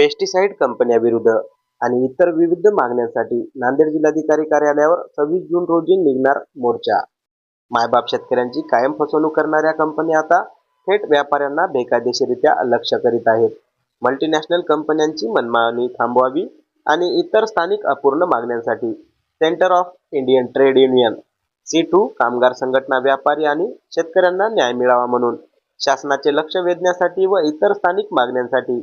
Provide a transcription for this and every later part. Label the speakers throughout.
Speaker 1: Pesticide कंपन्याविरुद्ध आणि इतर विविध मागण्यांसाठी नांदेड जिल्हाधिकारी कार्यालयावर सव्वीस जून रोजी निघणार मोर्चा. मायबाप शेतकऱ्यांची कायम फसवणूक करणाऱ्या कंपन्या आता थेट व्यापाऱ्यांना बेकायदेशीरित्या लक्ष करीत आहेत. मल्टीनॅशनल कंपन्यांची मनमानी थांबवावी आणि इतर स्थानिक अपूर्ण मागण्यांसाठी centre of Indian trade union C to कामगार संघटना व्यापारी आणि शेतकऱ्यांना न्याय मिळावा म्हणून शासनाचे लक्ष वेधण्यासाठी व इतर स्थानिक मागण्यांसाठी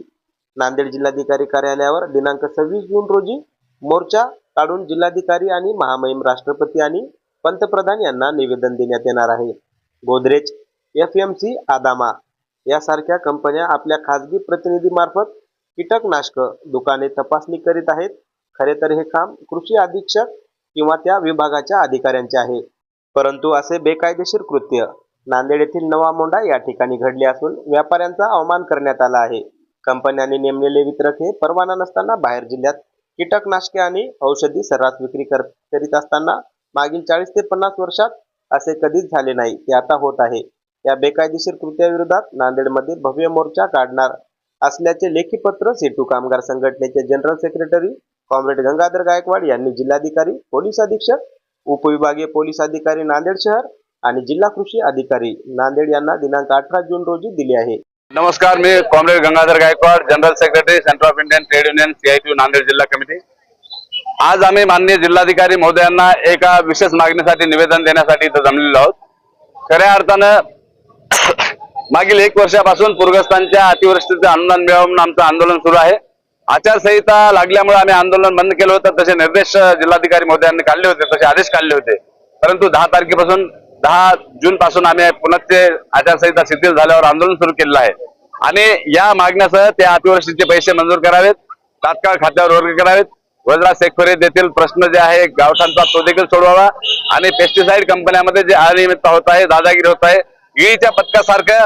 Speaker 1: नांदेड जिल्हाधिकारी कार्यालयावर दिनांक सव्वीस जून रोजी मोर्चा काढून जिल्हाधिकारी आणि महामहिम राष्ट्रपती आणि पंतप्रधान यांना निवेदन देण्यात येणार आहे. Godrej F M C Adama यासारख्या कंपन्या आपल्या खाजगी प्रतिनिधीमार्फत कीटकनाशक दुकाने तपासणी करीत आहेत. खरे तर हे काम कृषी अधीक्षक किंवा त्या विभागाच्या अधिकाऱ्यांचे आहे. परंतु असे बेकायदेशीर कृत्य नांदेड येथील नवा मोंडा या ठिकाणी घडले असून व्यापाऱ्यांचा अवमान करण्यात आला आहे. कंपन्यांनी नेमलेले वितरक हे. परवाना नसताना बाहेर जिल्ह्यात कीटकनाशके आणि औषधी सर्रास विक्री कर करीत असताना मागील चाळीस ते पन्नास वर्षात असे कधीच झाले नाही. ते आता होत आहे. या बेकायदेशीर कृत्याविरोधात नांदेडमध्ये भव्य मोर्चा काढणार असल्याचे लेखी पत्र सेतू कामगार संघटनेचे general secretary comrade Gangadhar Gaikwad यांनी जिल्हाधिकारी पोलीस अधीक्षक उपविभागीय पोलीस अधिकारी नांदेड शहर आणि जिल्हा कृषी अधिकारी नांदेड यांना दिनांक अठरा जून रोजी दिले आहे.
Speaker 2: नमस्कार मी comrade Gangadhar Gaikwad general secretary centre of Indian trade union C I T Nanded जिल्हा कमिटी. आज आम्ही माननीय जिल्हाधिकारी महोदयांना एका विशेष मागणीसाठी निवेदन देण्यासाठी इथं जमलेलो आहोत. खऱ्या अर्थानं मागील एक वर्षापासून पूरग्रस्तांच्या अतिवृष्टीचं अनुदान मिळवून आमचं आंदोलन सुरू आहे. आचारसंहिता लागल्यामुळे आम्ही आंदोलन बंद केलं होतं. तसे निर्देश जिल्हाधिकारी महोदयांनी काढले होते तसे आदेश काढले होते. परंतु दहा तारखेपासून दहा जून पासून आम्ही पुन्हा ते आचारसंहिता शिथिल झाल्यावर आंदोलन सुरू केलेलं आहे. आणि या मागण्यासह त्या अतिवृष्टीचे पैसे मंजूर करावेत तात्काळ खात्यावर वर्ग करावेत. वज्रा शेखोरे देतील प्रश्न जे आहे गावठांचा तो देखील सोडवावा. आणि पेस्टिसाइड कंपन्यामध्ये जे अनियमितता होत आहे दादागिरी होत आहे ईळीच्या पथकासारख्या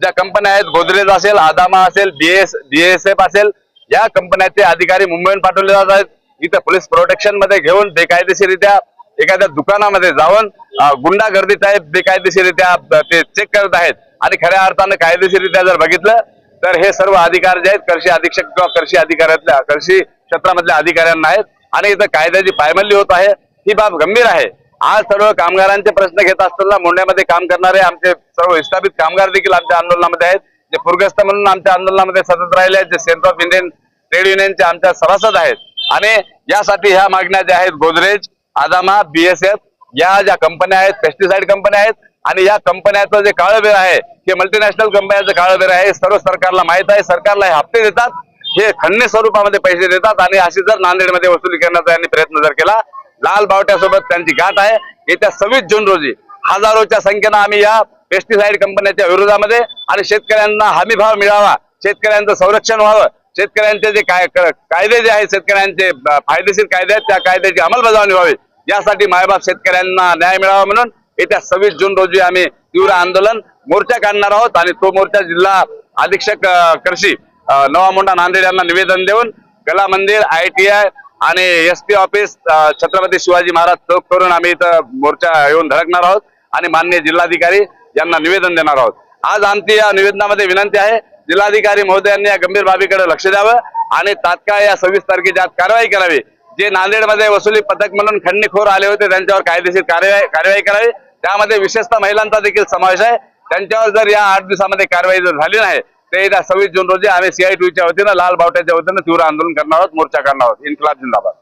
Speaker 2: ज्या कंपन्या आहेत गोदरेज असेल आदामा असेल बीएस बीएसएफ असेल या कंपन्याचे अधिकारी मुंबईहून पाठवले जात आहेत. इथं पोलीस प्रोटेक्शनमध्ये घेऊन बेकायदेशीरित्या एखाद्या दुकानामध्ये जाऊन अं, गुंडागर्दीत आहेत बेकायदेशीरित्या ते चेक करत आहेत आणि खऱ्या अर्थानं कायदेशीरित्या जर बघितलं तर हे सर्व अधिकार जे आहेत कृषी अधीक्षक किंवा कृषी अधिकाऱ्यातल्या कृषी क्षेत्रामधल्या अधिकाऱ्यांना आहेत आणि इथं कायद्याची पायमल्ली होत आहे. ही बाब गंभीर आहे. आज सर्व कामगारांचे प्रश्न घेत असताना मोंढ्यामध्ये काम करणारे आमचे सर्व विस्थापित कामगार देखील आमच्या आंदोलनामध्ये आहेत. जे पूरग्रस्त म्हणून आमच्या आंदोलनामध्ये सतत राहिले आहेत. जे सेंटर ऑफ इंडियन ट्रेड युनियनचे आमच्या सभासद आहेत. आणि यासाठी ह्या मागण्या ज्या आहेत गोदरेज आदामा बीएसएफ या ज्या कंपन्या आहेत पेस्टिसाइड कंपन्या आहेत आणि या कंपन्याचं जे काळबेर आहे हे मल्टीनॅशनल कंपन्याचं काळबेर आहे हे सर्व सरकारला माहीत आहे सरकारला हे हप्ते देतात हे खंडणी स्वरूपामध्ये पैसे देतात आणि अशी जर नांदेडमध्ये वसुली करण्याचा यांनी प्रयत्न जर केला लाल बावट्यासोबत त्यांची गाठ आहे. येत्या सव्वीस जून रोजी हजारोच्या संख्येनं आम्ही या पेस्टिसाइड कंपन्याच्या विरोधामध्ये आणि शेतकऱ्यांना हमी भाव मिळावा शेतकऱ्यांचं संरक्षण व्हावं शेतकऱ्यांचे जे काय क- कायदे जे आहेत शेतकऱ्यांचे फायदेशीर कायदे आहेत त्या कायद्याची अंमलबजावणी व्हावी. यासाठी मायबाप शेतकऱ्यांना न्याय मिळावा म्हणून येत्या सव्वीस जून रोजी आम्ही तीव्र आंदोलन मोर्चा काढणार आहोत आणि तो मोर्चा जिल्हा अधीक्षक कृषी नवा मुंडा नांदेड यांना निवेदन देऊन Kala Mandir I T I आणि S P office Chhatrapati Shivaji Maharaj Chowk करून आम्ही इथं मोर्चा येऊन धडकणार आहोत आणि माननीय जिल्हाधिकारी यांना निवेदन देणार आहोत. आज आमची या निवेदनामध्ये विनंती आहे जिल्हाधिकारी महोदयांनी या गंभीर बाबीकडे लक्ष द्यावं आणि तात्काळ या सव्वीस तारखेच्या आत कारवाई करावी. जे नांदेडमध्ये वसुली पथक म्हणून खंडणीखोर आले होते त्यांच्यावर कायदेशीर कार्यवाही कार्यवाही करावी. त्यामध्ये विशेषतः महिलांचा देखील समावेश आहे. त्यांच्यावर जर या आठ दिवसामध्ये कारवाई जर झाली नाही तर येत्या सव्वीस जून रोजी आम्ही सीआयटीच्या वतीनं लाल बावट्याच्या वतीनं तीव्र आंदोलन करणार आहोत मोर्चा करणार आहोत. इन्कलाब जिंदाबाद.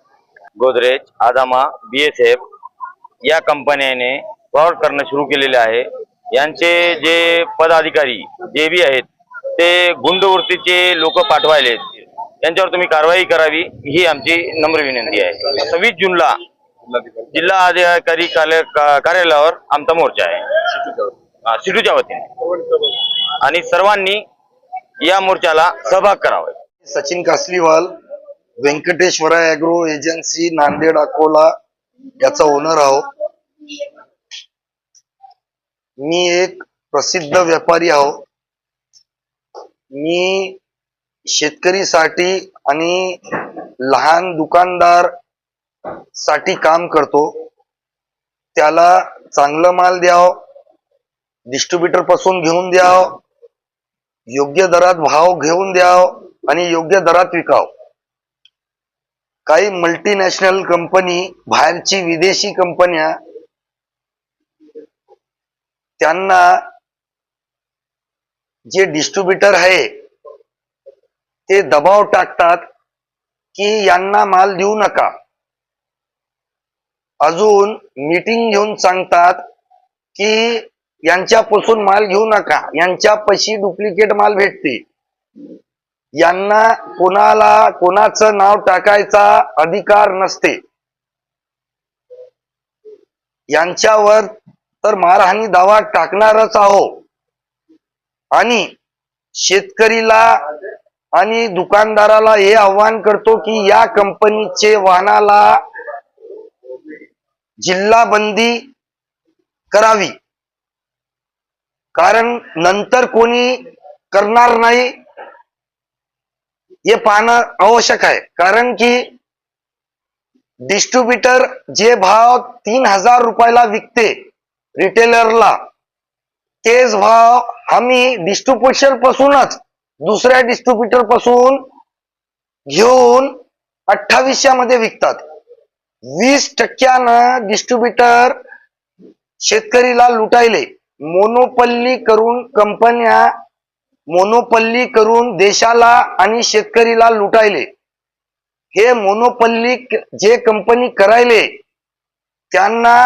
Speaker 3: गोदरेज आदामा बीएसएफ या कंपन्याने फ्रॉड करणं सुरू केलेले आहे. यांचे जे पदाधिकारी जे बी आहेत ते गुंडवृत्तीचे लोक पाठवायले त्यांच्यावर तुम्ही कारवाई करावी ही आमची नम्र विनंती आहे. सव्वीस जूनला जिल्हा अधिकारी कार्य- कार्यालयावर आमचा मोर्चा आहे. सिटूच्या वतीने. आणि सर्वांनी या मोर्चाला सहभाग करावा.
Speaker 4: सचिन कासलीवाल व्यंकटेश्वरा अॅग्रो एजन्सी नांदेड अकोला याचा ओनर आहो मी एक प्रसिद्ध व्यापारी आहो मी शेतकरीसाठी आणि लहान दुकानदारसाठी काम करतो. त्याला चांगलं माल द्याव डिस्ट्रीब्युटरपासून घेऊन द्याव योग्य दरात भाव घेऊन द्याव आणि योग्य दरात विकाव. काही मल्टीनॅशनल कंपनी बाहेरची विदेशी कंपन्या त्यांना जे डिस्ट्रीब्युटर आहे ते दबाव टाकतात की यांना माल देऊ नका. अजून मीटिंग घेऊन सांगतात की यांच्यापासून माल घेऊ नका. यांच्यापाशी डुप्लिकेट माल भेटते यांना कोणाला कोणाचं नाव टाकायचा अधिकार नसते. यांच्यावर तर मारहाणी दावा टाकणारच आहो आणि शेतकरीला आणि दुकानदाराला हे आव्हान करतो की या कंपनीचे वाहनाला जिल्हा बंदी करावी. कारण नंतर कोणी करणार नाही हे पाहणं आवश्यक आहे. कारण की डिस्ट्रीब्युटर जे भाव तीन हजार रुपयाला विकते रिटेलरला तेच भाव आम्ही डिस्ट्रीब्युशन पासूनच दुसऱ्या डिस्ट्रीब्युटरपासून घेऊन अठ्ठावीसशे मध्ये विकतात. वीस टक्क्यानं डिस्ट्रीब्युटर शेतकरीला लुटायले. मोनोपल्ली करून कंपन्या मोनोपल्ली करून देशाला आणि शेतकरीला लुटायले. हे मोनोपल्ली जे कंपनी करायले त्यांना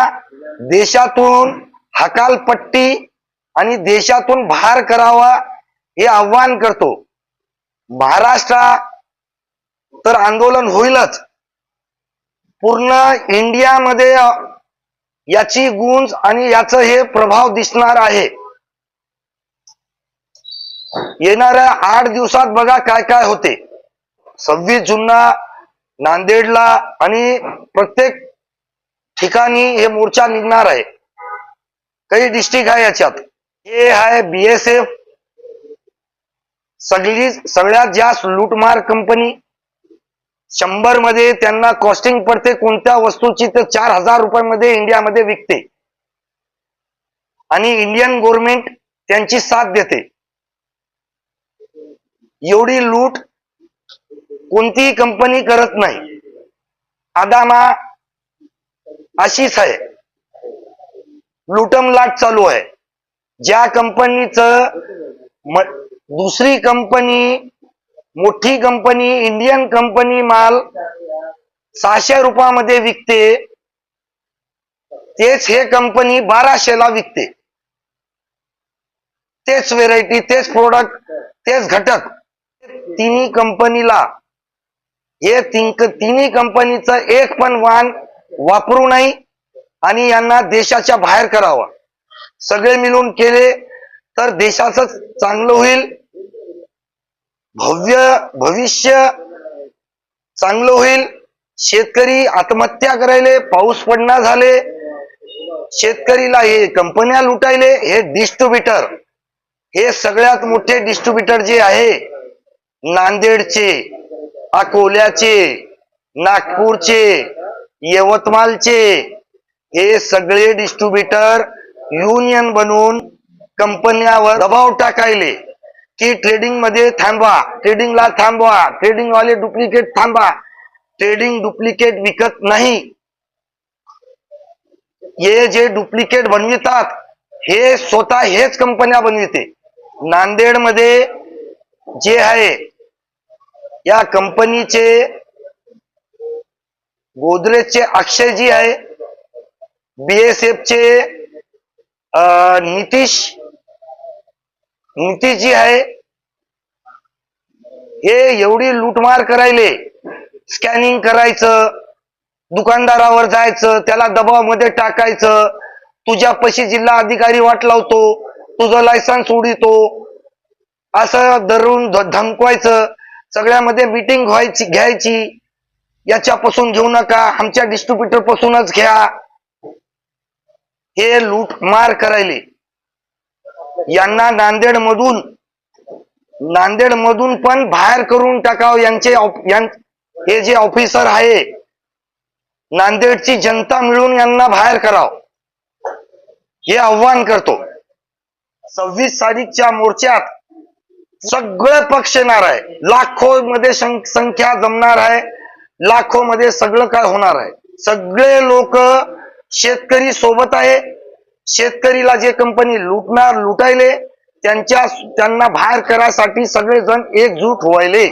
Speaker 4: देशातून हकालपट्टी आणि देशातून भार करावा हे आव्हान करतो. महाराष्ट्रा तर आंदोलन होईलच. पूर्ण इंडियामध्ये याची गुंज आणि याच हे प्रभाव दिसणार आहे. येणाऱ्या आठ दिवसात बघा काय काय होते. सव्वीस जूनला नांदेडला आणि प्रत्येक ठिकाणी हे मोर्चा निघणार आहे. काही डिस्ट्रिक्ट आहे याच्यात. हे आहे बीएसएफ सगळी सगळ्यात जास्त लूटमार कंपनी शंभरमध्ये त्यांना कॉस्टिंग पडते कोणत्या वस्तूची तर चार हजार रुपयामध्ये इंडियामध्ये विकते. आणि इंडियन गव्हर्नमेंट त्यांची साथ देते. एवढी लूट कोणतीही कंपनी करत नाही. आदामा अशीच आहे. लुटम लाट चालू आहे. ज्या कंपनीचं दुसरी कंपनी मोठी कंपनी इंडियन कंपनी माल सहाशे रुपयामध्ये विकते. तेच हे कंपनी बाराशेला विकते. तेच व्हेरायटी तेच प्रोडक्ट तेच घटक. तिन्ही कंपनीला हे तिन्ही कंपनीचं एक पण वाहन वापरू नाही आणि यांना देशाच्या बाहेर करावं. सगळे मिळून केले. तर देशाचं चांगलं होईल. भव्य भविष्य चांगलं होईल. शेतकरी आत्महत्या करायले पाऊस पडणार झाले. शेतकरीला हे कंपन्या लुटायले हे डिस्ट्रीब्युटर हे सगळ्यात मोठे डिस्ट्रीब्युटर जे आहे नांदेडचे अकोल्याचे नागपूरचे यवतमाळचे हे सगळे डिस्ट्रीब्युटर युनियन बनवून कंपन्यावर दबाव टाकायले की ट्रेडिंगमध्ये थांबवा ट्रेडिंगला थांबवा ट्रेडिंग वाले डुप्लिकेट थांबा. ट्रेडिंग डुप्लिकेट विकत नाही. हे जे डुप्लिकेट बनवितात हे स्वतः हेच कंपन्या बनविते. नांदेडमध्ये जे आहे या कंपनीचे गोदरेजचे अक्षयजी आहे बीएसएफचे नितीश नितीशजी आहे हे एवढी लूटमार करायले स्कॅनिंग करायचं दुकानदारावर जायचं त्याला दबावामध्ये टाकायचं तुझ्या पशी जिल्हा अधिकारी वाट लावतो तुझं लायसन्स उडितो असं धरून ध- धमकवायचं सगळ्यामध्ये मीटिंग व्हायची घ्यायची याच्यापासून घेऊ नका आमच्या डिस्ट्रीब्युटर पासूनच घ्या. हे लूटमार करायले. यांना नांदेड मधून नांदेड मधून पण बाहेर करून टाकाव यांचे हे जे ऑफिसर आहे नांदेडची जनता मिळून यांना बाहेर कराव. हे आव्हान करतो. सव्वीस तारीखच्या मोर्चात सगळे पक्ष येणार आहे. लाखो मध्ये सं- संख्या जमणार आहे. लाखो मध्ये सगळं काय होणार आहे. सगळे लोक शेतकरी सोबत आहे. शेतकरीला जे कंपनी लुटणार लुटायले त्यांच्या त्यांना बाहेर करायसाठी सगळेजण एकजूट व्हायले.